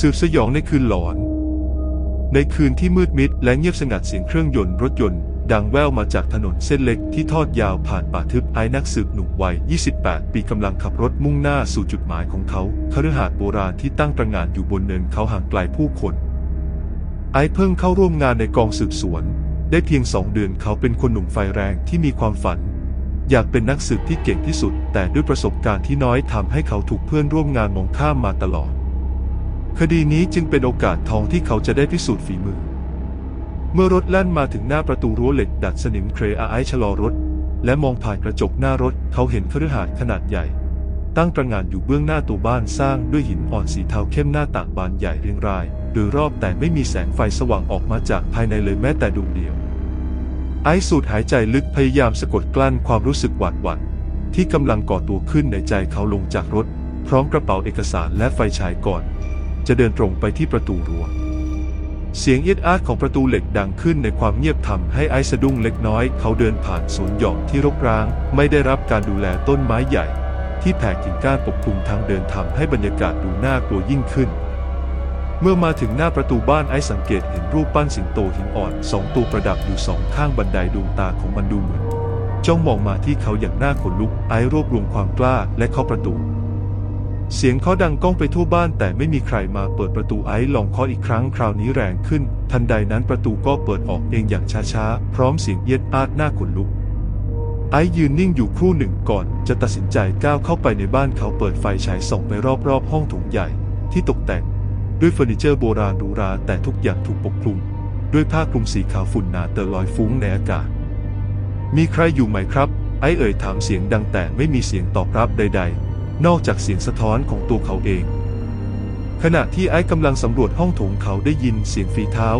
สืบสยองในคืนหลอน ในคืนที่มืดมิดและเงียบสงัดเสียงเครื่องยนต์รถยนต์ ดังแว่วมาจากถนนเส้นเล็กที่ทอดยาวผ่านป่าทึบไอ้นักสืบหนุ่มวัย 28 ปีกำลังขับรถมุ่งหน้าสู่จุดหมายของเขาคฤหาสน์โบราณที่ตั้งตระงานอยู่บนเนินเขาห่างไกลผู้คน ไอ้เพิ่งเข้าร่วมงานในกองสืบสวน ได้เพียงสองเดือนเขาเป็นคนหนุ่มไฟแรงที่มีความฝันอยากเป็นนักสืบที่เก่งที่สุด แต่ด้วยประสบการณ์ที่น้อยทำให้เขาถูกเพื่อนร่วมงานมองข้ามมาตลอด คดีนี้จึงเป็นโอกาสทองที่เขาจะได้พิสูจน์ฝีมือ เมื่อรถแล่นมาถึงหน้าประตูรั้วเหล็กดัดสนิมเครอาไอชะลอรถ และมองผ่านกระจกหน้ารถเขาเห็นคฤหาสน์ขนาดใหญ่ ตั้งตระหง่านอยู่เบื้องหน้าตัวบ้านสร้างด้วยหินอ่อนสีเทาเข้มหน้าต่างบานใหญ่เรียงราย โดยรอบแต่ไม่มีแสงไฟสว่างออกมาจากภายในเลยแม้แต่ดวงเดียว ไอซ์สูดหายใจลึกพยายามสะกดกลั้นความรู้สึกหวาดหวั่นที่กำลังก่อตัวขึ้นในใจเขาลงจากรถ พร้อมกระเป๋าเอกสารและไฟฉายก่อน จะเดินตรงไปที่ประตูรั้ว เสียงเอียดอาดของประตูเหล็กดังขึ้นในความเงียบทำให้ไอซ์สะดุ้งเล็กน้อย เขาเดินผ่านสวนหย่อมที่รกร้าง ไม่ได้รับการดูแลต้นไม้ใหญ่ ที่แผ่กิ่งก้านปกคลุมทางเดินทำให้บรรยากาศดูน่ากลัวยิ่งขึ้นเมื่อมาถึงหน้าประตูบ้านไอซ์สังเกตเห็นรูปปั้นสิงโตหินอ่อนสองตัวประดับอยู่สองข้างบันไดดวงตาของมันดูเหมือนจ้องมองมาที่เขาอย่างน่าขนลุกไอซ์รวบรวมความกล้าและเคาะประตู เสียงเคาะดังก้องไปทั่วบ้านแต่ไม่มีใครมาเปิดประตูไอซ์ลองเคาะอีกครั้งคราวนี้แรงขึ้น ทันใดนั้นประตูก็เปิดออกเองอย่างช้าๆ พร้อมเสียงเอียดอาดหน้าขนลุก ไอซ์ยืนนิ่งอยู่ครู่หนึ่งก่อน จะตัดสินใจก้าวเข้าไปในบ้านเขาเปิดไฟฉายส่องไปรอบๆ ห้องโถงใหญ่ ที่ตกแต่ง ด้วยเฟอร์นิเจอร์โบราณหรูราแต่ทุกอย่างถูกปกคลุม ด้วยผ้าคลุมสีขาวฝุ่นหนาเตอลอยฟุ้งในอากาศ มีใครอยู่ไหมครับ ไอ้เอ่ยถามเสียงดังแต่ไม่มีเสียงตอบรับใด ๆ นอกจากเสียงสะท้อนของตัวเขาเอง ขณะที่ไอ้กำลังสำรวจห้องโถงเขาได้ยินเสียงฝีเท้า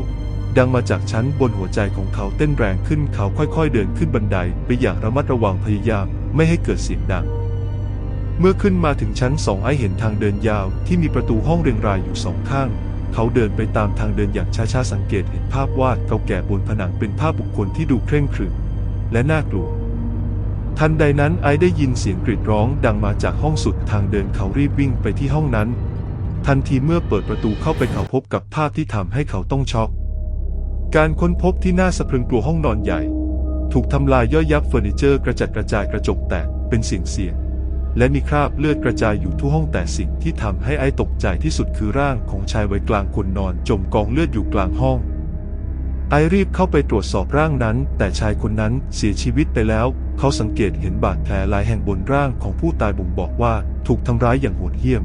ดังมาจากชั้นบนหัวใจของเขาเต้นแรงขึ้นเขาค่อยๆเดินขึ้นบันไดไปอย่างระมัดระวังพยายามไม่ให้เกิดเสียงดัง เมื่อขึ้นมาถึงชั้นสองไอเห็นทางเดินยาวที่มีประตูห้องเรียงรายอยู่สองข้างเขาเดินไปตามทางเดินอย่างช้าๆสังเกตเห็นภาพวาดเก่าแก่บนผนังเป็นภาพบุคคลที่ดูเคร่งขรึมและน่ากลัว ทันใดนั้นไอได้ยินเสียงกรีดร้องดังมาจากห้องสุดทางเดินเขารีบวิ่งไปที่ห้องนั้น ทันทีเมื่อเปิดประตูเข้าไปเขาพบกับภาพที่ทำให้เขาต้องช็อก การค้นพบที่น่าสะพรึงกลัวห้องนอนใหญ่ ถูกทำลายย่อยยับเฟอร์นิเจอร์กระจัดกระจายกระจกแตกเป็นเสียงเสียงและมีคราบเลือดกระจายอยู่ทั่วห้องแต่สิ่งที่ทำให้ไอ้ตกใจที่สุดคือร่างของชายวัยกลางคนนอนจมกองเลือดอยู่กลางห้อง ไอรีบเข้าไปตรวจสอบร่างนั้น แต่ชายคนนั้นเสียชีวิตไปแล้ว เขาสังเกตเห็นบาดแผลหลายแห่งบนร่างของผู้ตายบ่งบอกว่าถูกทำร้ายอย่างโหดเหี้ยม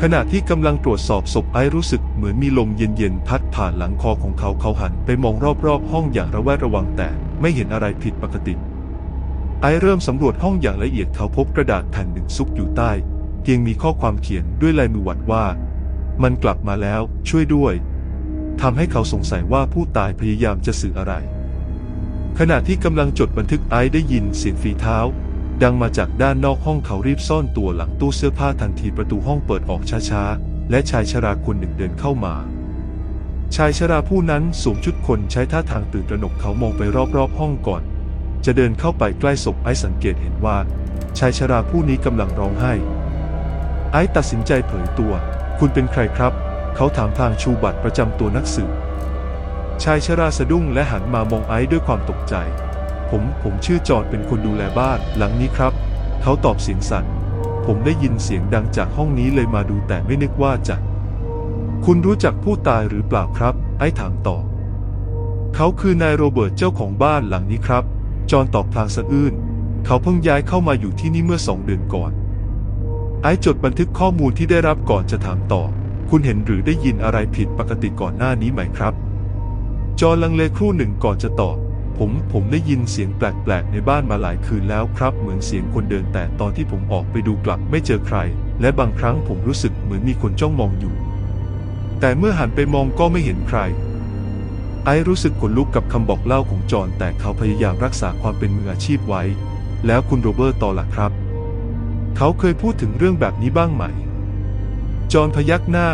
ขณะที่กำลังตรวจสอบศพไอรู้สึกเหมือนมีลมเย็นๆพัดผ่านหลังคอของเขาเขาหันไปมองรอบๆ ห้องอย่างระแวดระวังแต่ไม่เห็นอะไรผิดปกติ ไอเริ่มสำรวจห้องอย่างละเอียดเขาพบกระดาษแผ่นหนึ่งซุกอยู่ใต้เพียงมีข้อความเขียนด้วยลายมือวัดว่า มันกลับมาแล้ว ช่วยด้วย ทำให้เขาสงสัยว่าผู้ตายพยายามจะสื่ออะไร ขณะที่กำลังจดบันทึกไอได้ยินเสียงฝีเท้า ดังมาจากด้านนอกห้องเขารีบซ่อนตัวหลังตู้เสื้อผ้าทันทีประตูห้องเปิดออกช้าๆ และชายชราคนหนึ่งเดินเข้ามา ชายชราผู้นั้นสวมชุดคนใช้ท่าทางตื่นตระหนกเขามองไปรอบๆห้องก่อน จะเดินเข้าไปใกล้ศพไอซ์สังเกตเห็นว่า ชายชราผู้นี้กำลังร้องไห้ ไอซ์ตัดสินใจเผยตัว คุณเป็นใครครับ เขาถามทางชูบัตรประจำตัวนักสืบชายชราสะดุ้งและหันมามองไอซ์ด้วยความตกใจ ผมผมชื่อจอร์ดเป็นคนดูแลบ้านหลังนี้ครับ เขาตอบเสียงสั่น ผมได้ยินเสียงดังจากห้องนี้เลยมาดูแต่ไม่นึกว่าจะ คุณรู้จักผู้ตายหรือเปล่าครับ ไอ้ถามต่อ เขาคือนายโรเบิร์ตเจ้าของบ้านหลังนี้ครับ จอห์นตอบพลางสะอื้น เขาเพิ่งย้ายเข้ามาอยู่ที่นี่เมื่อสองเดือนก่อน ไอ้จดบันทึกข้อมูลที่ได้รับก่อนจะถามต่อ คุณเห็นหรือได้ยินอะไรผิดปกติก่อนหน้านี้ไหมครับ จอลังเลครู่หนึ่งก่อนจะตอบ ผม ผมได้ยินเสียงแปลกๆในบ้านมาหลายคืนแล้วครับ เหมือนเสียงคนเดินแต่ตอนที่ผมออกไปดูกลับไม่เจอใคร และบางครั้งผมรู้สึกเหมือนมีคนจ้องมองอยู่ แต่เมื่อหันไปมองก็ไม่เห็นใคร ไอรู้สึกขนลุกกับคำบอกเล่าของจอนแต่เขาพยายามรักษาความเป็นมืออาชีพไว้ แล้วคุณโรเบิร์ตต่อล่ะครับ เขาเคยพูดถึงเรื่องแบบนี้บ้างไหม จอห์นพยักหน้า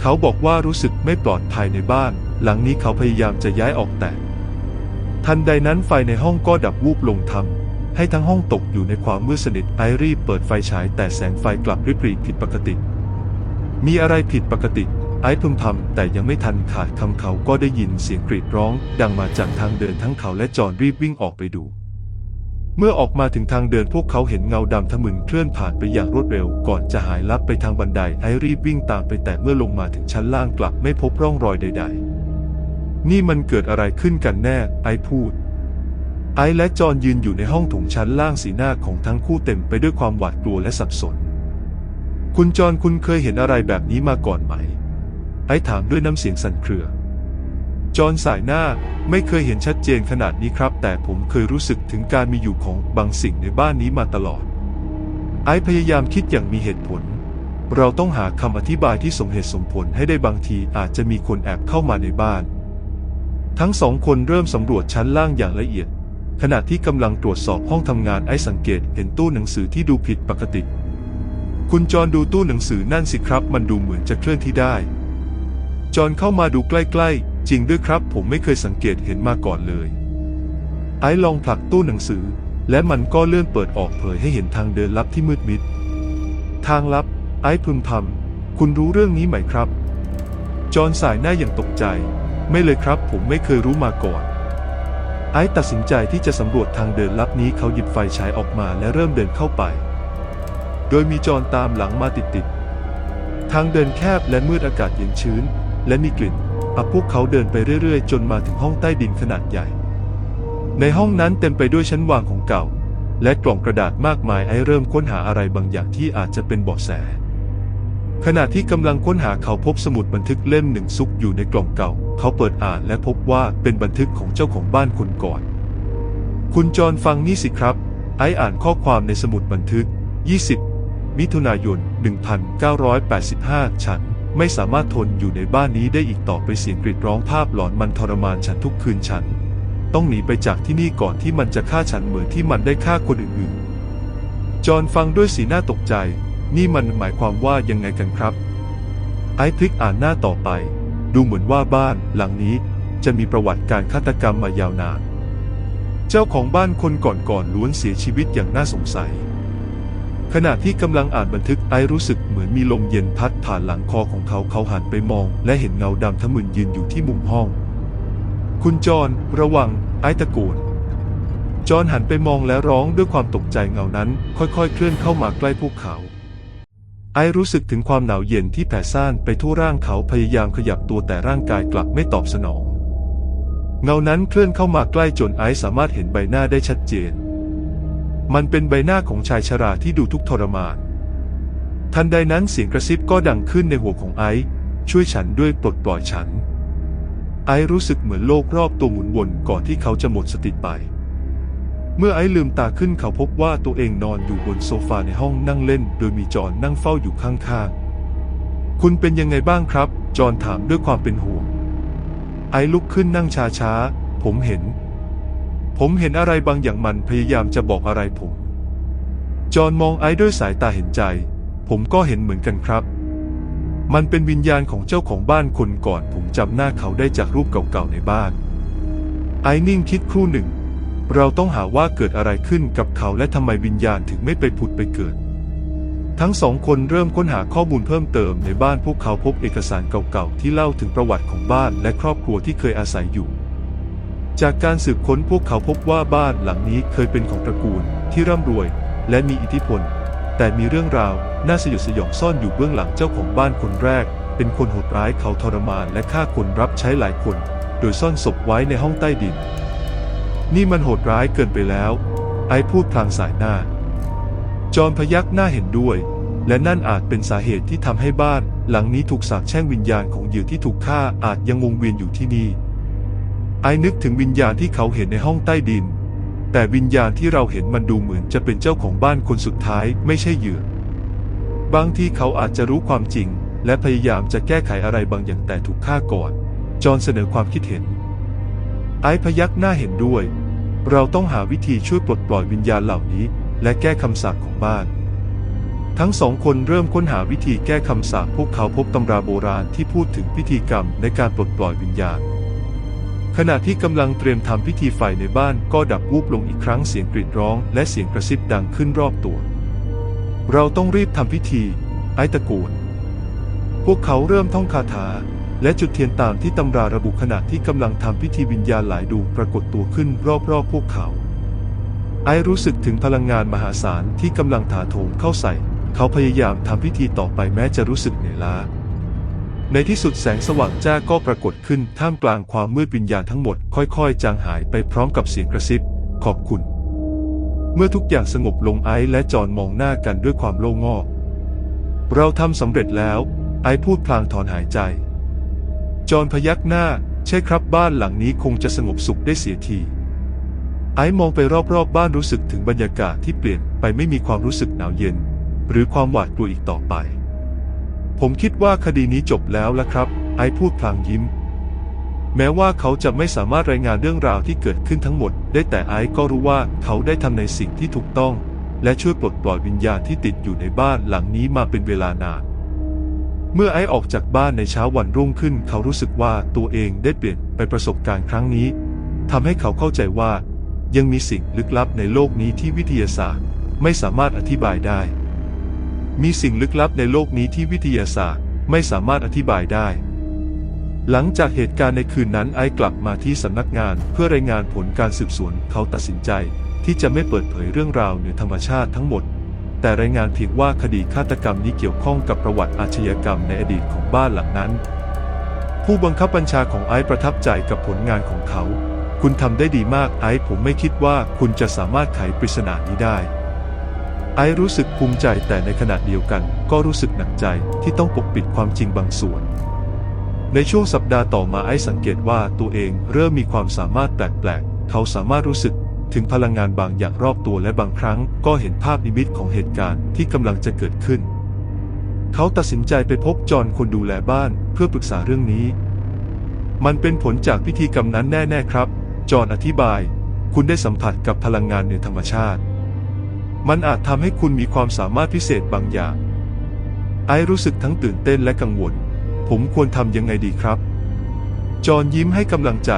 เขาบอกว่ารู้สึกไม่ปลอดภัยในบ้าน หลังนี้เขาพยายามจะย้ายออกแต่ ทันใดนั้นไฟในห้องก็ดับวูบลงทำให้ทั้งห้องตกอยู่ในความมืดสนิทไอรีบเปิดไฟฉายแต่แสงไฟกลับริบรีผิดปกติ มีอะไรผิดปกติไอพึมพำแต่ยังไม่ทันขาดคำเขาก็ได้ยินเสียงกรีดร้อง ดังมาจากทางเดินทั้งเขาและจอห์นรีบวิ่งออกไปดู เมื่อออกมาถึงทางเดินพวกเขาเห็นเงาดำทะมึนเคลื่อนผ่านไปอย่างรวดเร็ว ก่อนจะหายลับไปทางบันไดไอรีบวิ่งตามไปแต่เมื่อลงมาถึงชั้นล่างกลับไม่พบร่องรอยใด ๆ นี่มันเกิดอะไรขึ้นกันแน่ ไอพูด ไอและจอนยืนอยู่ในห้องถงชั้นล่างสีหน้าของทั้งคู่เต็มไปด้วยความหวาดกลัวและสับสน คุณจอนคุณเคยเห็นอะไรแบบนี้มาก่อนไหม ไอถามด้วยน้ำเสียงสั่นเครือ จอนสายหน้าไม่เคยเห็นชัดเจนขนาดนี้ครับ แต่ผมเคยรู้สึกถึงการมีอยู่ของบางสิ่งในบ้านนี้มาตลอด ไอพยายามคิดอย่างมีเหตุผล เราต้องหาคำอธิบายที่สมเหตุสมผลให้ได้บางทีอาจจะมีคนแอบเข้ามาในบ้าน ทั้งสองคนเริ่มสำรวจชั้นล่างอย่างละเอียด ขณะที่กำลังตรวจสอบห้องทำงานไอสังเกตเห็นตู้หนังสือที่ดูผิดปกติ คุณจอนดูตู้หนังสือนั่นสิครับ มันดูเหมือนจะเคลื่อนที่ได้ จอนเข้ามาดูใกล้ๆ จริงด้วยครับผมไม่เคยสังเกตเห็นมาก่อนเลย ไอ้ลองผลักตู้หนังสือ และมันก็เลื่อนเปิดออกเผยให้เห็นทางเดินลับที่มืดมิด ทางลับ ไอ้พึมพำคุณรู้เรื่องนี้ไหมครับ จอนสายหน้าอย่างตกใจ ไม่เลยครับผมไม่เคยรู้มาก่อน ไอ้ตัดสินใจที่จะสำรวจทางเดินลับนี้เขาหยิบไฟฉายออกมาและเริ่มเดินเข้าไป โดยมีจอนตามหลังมาติดๆทางเดินแคบและมืดอากาศเย็นชื้น และมีกลิ่น อับพวกเขาเดินไปเรื่อยๆ จนมาถึงห้องใต้ดินขนาดใหญ่ ในห้องนั้นเต็มไปด้วยชั้นวางของเก่า และกล่องกระดาษมากมายไอเริ่มค้นหาอะไรบางอย่างที่อาจจะเป็นเบาะแส ขณะที่กำลังค้นหาเขาพบสมุดบันทึกเล่มหนึ่งซุกอยู่ในกล่องเก่า เขาเปิดอ่านและพบว่าเป็นบันทึกของเจ้าของบ้านคนก่อน คุณจรฟังนี่สิครับ ไออ่านข้อความในสมุดบันทึก 20 มิถุนายน 1985 ฉัน ไม่สามารถทนอยู่ในบ้านนี้ได้อีกต่อไปเสียงกรีดร้องภาพหลอนมันทรมานฉันทุกคืนฉัน ต้องหนีไปจากที่นี่ก่อนที่มันจะฆ่าฉันเหมือนที่มันได้ฆ่าคนอื่นๆ จอห์นฟังด้วยสีหน้าตกใจ นี่มันหมายความว่ายังไงกันครับ ไอ้พลิกอ่านหน้าต่อไป ดูเหมือนว่าบ้านหลังนี้จะมีประวัติการฆาตกรรมมายาวนาน เจ้าของบ้านคนก่อนๆล้วนเสียชีวิตอย่างน่าสงสัย ขณะที่กำลังอ่านบันทึกไอรู้สึกเหมือนมีลมเย็นพัดผ่านหลังคอของเขาเขาหันไปมอง และเห็นเงาดำทะมึนยืนอยู่ที่มุมห้อง คุณจรระวัง ไอตะโกนจอนหันไปมองและร้องด้วยความตกใจเงานั้น ค่อยๆ เคลื่อนเข้ามาใกล้พวกเขา ไอรู้สึกถึงความหนาวเย็นที่แผ่ซ่านไปทั่วร่างเขาพยายามขยับตัวแต่ร่างกายกลับไม่ตอบสนอง เงานั้นเคลื่อนเข้ามาใกล้จนไอซ์สามารถเห็นใบหน้าได้ชัดเจน มันเป็นใบหน้าของชายชราที่ดูทุกทรมาน ทันใดนั้นเสียงกระซิบก็ดังขึ้นในหัวของไอซ์ช่วยฉันด้วยปลดปล่อยฉัน ไอซ์รู้สึกเหมือนโลกรอบตัวหมุนวนก่อนที่เขาจะหมดสติไป เมื่อไอซ์ลืมตาขึ้นเขาพบว่าตัวเองนอนอยู่บนโซฟาในห้องนั่งเล่น โดยมีจอห์นนั่งเฝ้าอยู่ข้างๆ คุณเป็นยังไงบ้างครับ จอห์นถามด้วยความเป็นห่วง ไอซ์ลุกขึ้นนั่งช้าๆ ผมเห็น ผมเห็นอะไรบางอย่างมันพยายามจะบอกอะไรผม จอห์นมองไอซ์ด้วยสายตาเห็นใจ ผมก็เห็นเหมือนกันครับ มันเป็นวิญญาณของเจ้าของบ้านคนก่อน ผมจำหน้าเขาได้จากรูปเก่าๆในบ้าน ไอซ์นิ่งคิดครู่หนึ่ง เราต้องหาว่าเกิดอะไรขึ้นกับเขาและทำไมวิญญาณถึงไม่ไปผุดไปเกิด ทั้งสองคนเริ่มค้นหาข้อมูลเพิ่มเติมในบ้านพวกเขาพบเอกสารเก่าๆที่เล่าถึงประวัติของบ้านและครอบครัวที่เคยอาศัยอยู่ จากการสืบค้นพวกเขาพบว่าบ้านหลังนี้เคยเป็นของตระกูลที่ร่ำรวย และมีอิทธิพล แต่มีเรื่องราวน่าสยดสยองซ่อนอยู่เบื้องหลังเจ้าของบ้านคนแรก เป็นคนโหดร้ายเขาทรมานและฆ่าคนรับใช้หลายคน โดยซ่อนศพไว้ในห้องใต้ดิน นี่มันโหดร้ายเกินไปแล้ว ไอพูดพลางสายหน้า จอมพยักหน้าเห็นด้วย และนั่นอาจเป็นสาเหตุที่ทำให้บ้าน หลังนี้ถูกสาปแช่งวิญญาณของเหยื่อที่ถูกฆ่าอาจยังวงเวียนอยู่ที่นี่ ไอ้นึกถึงวิญญาณที่เขาเห็นในห้องใต้ดิน แต่วิญญาณที่เราเห็นมันดูเหมือนจะเป็นเจ้าของบ้านคนสุดท้ายไม่ใช่เหยื่อบางทีเขาอาจจะรู้ความจริง และพยายามจะแก้ไขอะไรบางอย่างแต่ถูกฆ่าก่อน จอห์นเสนอความคิดเห็น ไอพยักหน้าเห็นด้วย เราต้องหาวิธีช่วยปลดปล่อยวิญญาณเหล่านี้ และแก้คำสาปของบ้าน ทั้งสองคนเริ่มค้นหาวิธีแก้คำสาปพวกเขาพบตำราโบราณที่พูดถึงพิธีกรรมในการปลดปล่อยวิญญาณ ขณะที่กำลังเตรียมทำพิธีไฟในบ้านก็ดับวูบลงอีกครั้งเสียงกรีดร้องและเสียงกระซิบดังขึ้นรอบตัว เราต้องรีบทำพิธี ไอตะโกนพวกเขาเริ่มท่องคาถา และจุดเทียนตามที่ตำราระบุขณะที่กำลังทำพิธีวิญญาณหลายดวงปรากฏตัวขึ้นรอบๆพวกเขา ไอรู้สึกถึงพลังงานมหาศาลที่กำลังถาโถมเข้าใส่ เขาพยายามทำพิธีต่อไปแม้จะรู้สึกเหนื่อยล้า ในที่สุดแสงสว่างจ้าก็ปรากฏขึ้นท่ามกลางความมืดวิญญาณทั้งหมดค่อยๆ จางหายไปพร้อมกับเสียงกระซิบ ขอบคุณ เมื่อทุกอย่างสงบลงไอซ์และจอห์นมองหน้ากันด้วยความโล่งอกเราทำสำเร็จแล้ว ไอซ์พูดพลางถอนหายใจ จอห์นพยักหน้า ใช่ครับบ้านหลังนี้คงจะสงบสุขได้เสียทีไอซ์มองไปรอบๆบบ้านรู้สึกถึงบรรยากาศที่เปลี่ยนไปไม่มีความรู้สึกหนาวเย็น หรือความหวาดกลัวอีกต่อไป ผมคิดว่าคดีนี้จบแล้วละครับ ไอพูดพลางยิ้ม แม้ว่าเขาจะไม่สามารถรายงานเรื่องราวที่เกิดขึ้นทั้งหมด ได้แต่ไอก็รู้ว่าเขาได้ทำในสิ่งที่ถูกต้อง และช่วยปลดปล่อยวิญญาณที่ติดอยู่ในบ้านหลังนี้มาเป็นเวลานานเมื่อไอออกจากบ้านในเช้าวันรุ่งขึ้น เขารู้สึกว่าตัวเองได้เปลี่ยนไปประสบการณ์ครั้งนี้ทำให้เขาเข้าใจว่า ยังมีสิ่งลึกลับในโลกนี้ที่วิทยาศาสตร์ ไม่สามารถอธิบายได้ มีสิ่งลึกลับในโลกนี้ที่วิทยาศาสตร์ไม่สามารถอธิบายได้ หลังจากเหตุการณ์ในคืนนั้นไอซ์กลับมาที่สำนักงานเพื่อรายงานผลการสืบสวนเขาตัดสินใจ ที่จะไม่เปิดเผยเรื่องราวเหนือธรรมชาติทั้งหมด แต่รายงานเพียงว่าคดีฆาตกรรมนี้เกี่ยวข้องกับประวัติอาชญากรรมในอดีตของบ้านหลังนั้น ผู้บังคับบัญชาของไอซ์ประทับใจกับผลงานของเขา คุณทำได้ดีมากไอซ์ผมไม่คิดว่าคุณจะสามารถไขปริศนานี้ได้ ไอรู้สึกภูมิใจแต่ในขณะเดียวกันก็รู้สึกหนักใจที่ต้องปกปิดความจริงบางส่วน ในช่วงสัปดาห์ต่อมาไอสังเกตว่าตัวเองเริ่มมีความสามารถแปลกๆ เขาสามารถรู้สึกถึงพลังงานบางอย่างรอบตัวและบางครั้งก็เห็นภาพนิมิตของเหตุการณ์ที่กำลังจะเกิดขึ้น เขาตัดสินใจไปพบจอห์นคนดูแลบ้านเพื่อปรึกษาเรื่องนี้ มันเป็นผลจากพิธีกรรมนั้นแน่ ๆ ครับ จอห์นอธิบาย คุณได้สัมผัสกับพลังงานเหนือธรรมชาติ มันอาจทำให้คุณมีความสามารถพิเศษบางอย่าง ไอรู้สึกทั้งตื่นเต้นและกังวล ผมควรทำยังไงดีครับ จอห์นยิ้มให้กำลังใจ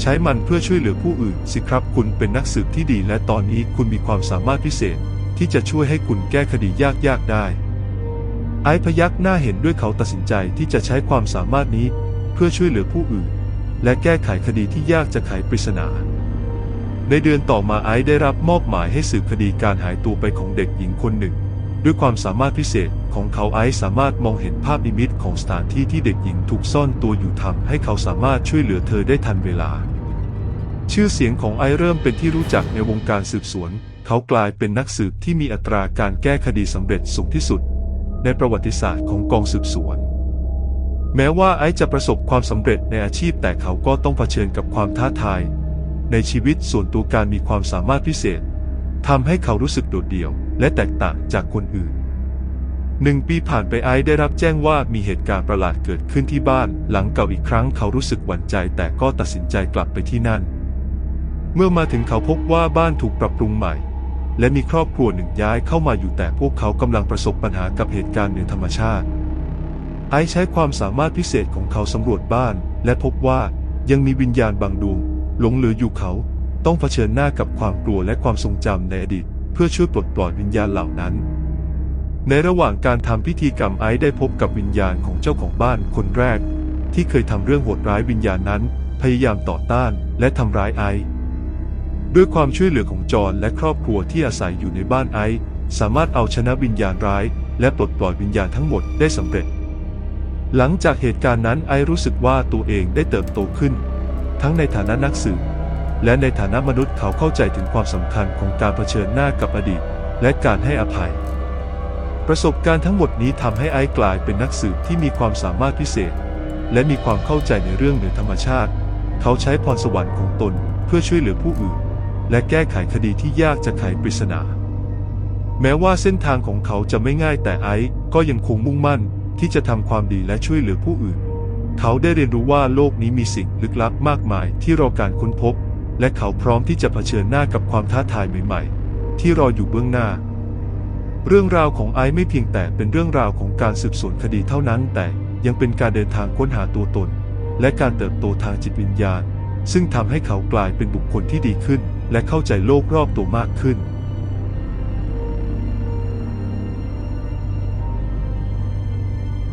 ใช้มันเพื่อช่วยเหลือผู้อื่นสิครับ คุณเป็นนักสืบที่ดี และตอนนี้คุณมีความสามารถพิเศษ ที่จะช่วยให้คุณแก้คดียากๆได้ ไอพยักหน้าเห็นด้วยเขาตัดสินใจที่จะใช้ความสามารถนี้ เพื่อช่วยเหลือผู้อื่น และแก้ไขคดีที่ยากจะไขปริศนา ในเดือนต่อมาไอซ์ได้รับมอบหมายให้สืบคดีการหายตัวไปของเด็กหญิงคนหนึ่ง ด้วยความสามารถพิเศษของเขาไอซ์สามารถมองเห็นภาพนิมิตของสถานที่ที่เด็กหญิงถูกซ่อนตัวอยู่ทำให้เขาสามารถช่วยเหลือเธอได้ทันเวลา ชื่อเสียงของไอซ์เริ่มเป็นที่รู้จักในวงการสืบสวน เขากลายเป็นนักสืบที่มีอัตราการแก้คดีสำเร็จสูงที่สุด ในประวัติศาสตร์ของกองสืบสวนแม้ว่าไอซ์จะประสบความสำเร็จในอาชีพแต่เขาก็ต้องเผชิญกับความท้าทาย ในชีวิตส่วนตัวการมีความสามารถพิเศษทำให้เขารู้สึกโดดเดี่ยว และแตกต่างจากคนอื่นหนึ่งปีผ่านไปไอซ์ได้รับแจ้งว่ามีเหตุการณ์ประหลาดเกิดขึ้นที่บ้าน หลังเก่าอีกครั้งเขารู้สึกหวั่นใจแต่ก็ตัดสินใจกลับไปที่นั่น เมื่อมาถึงเขาพบว่าบ้านถูกปรับปรุงใหม่ และมีครอบครัวหนึ่งย้ายเข้ามาอยู่แต่พวกเขากำลังประสบปัญหากับเหตุการณ์เหนือธรรมชาติ ไอซ์ใช้ความสามารถพิเศษของเขาสำรวจบ้าน และพบว่ายังมีวิญญาณบางดวง หลงเหลืออยู่เขา ต้องเผชิญหน้ากับความกลัวและความทรงจำในอดีต เพื่อช่วยปลดปล่อยวิญญาณเหล่านั้น ในระหว่างการทำพิธีกรรมไอซ์ได้พบกับวิญญาณของเจ้าของบ้านคนแรก ที่เคยทำเรื่องโหดร้ายวิญญาณนั้น พยายามต่อต้านและทำร้ายไอซ์ด้วยความช่วยเหลือของจอห์นและครอบครัวที่อาศัยอยู่ในบ้านไอซ์สามารถเอาชนะวิญญาณร้าย และปลดปล่อยวิญญาณทั้งหมดได้สำเร็จ หลังจากเหตุการณ์นั้นไอซ์รู้สึกว่าตัวเองได้เติบโตขึ้น ทั้งในฐานะนักสืบและในฐานะมนุษย์เขาเข้าใจถึงความสำคัญของการเผชิญหน้ากับอดีต และการให้อภัย ประสบการณ์ทั้งหมดนี้ทำให้ไอซ์กลายเป็นนักสืบที่มีความสามารถพิเศษ และมีความเข้าใจในเรื่องเหนือธรรมชาติ เขาใช้พรสวรรค์ของตนเพื่อช่วยเหลือผู้อื่น และแก้ไขคดีที่ยากจะไขปริศนา แม้ว่าเส้นทางของเขาจะไม่ง่ายแต่ไอซ์ก็ยังคงมุ่งมั่นที่จะทำความดีและช่วยเหลือผู้อื่น เขาได้เรียนรู้ว่าโลกนี้มีสิ่งลึกลับมากมายที่รอการค้นพบ และเขาพร้อมที่จะเผชิญหน้ากับความท้าทายใหม่ ๆ ที่รออยู่เบื้องหน้า เรื่องราวของไอซ์ไม่เพียงแต่เป็นเรื่องราวของการสืบสวนคดีเท่านั้น แต่ยังเป็นการเดินทางค้นหาตัวตน และการเติบโตทางจิตวิญญาณ ซึ่งทำให้เขากลายเป็นบุคคลที่ดีขึ้น และเข้าใจโลกรอบตัวมากขึ้น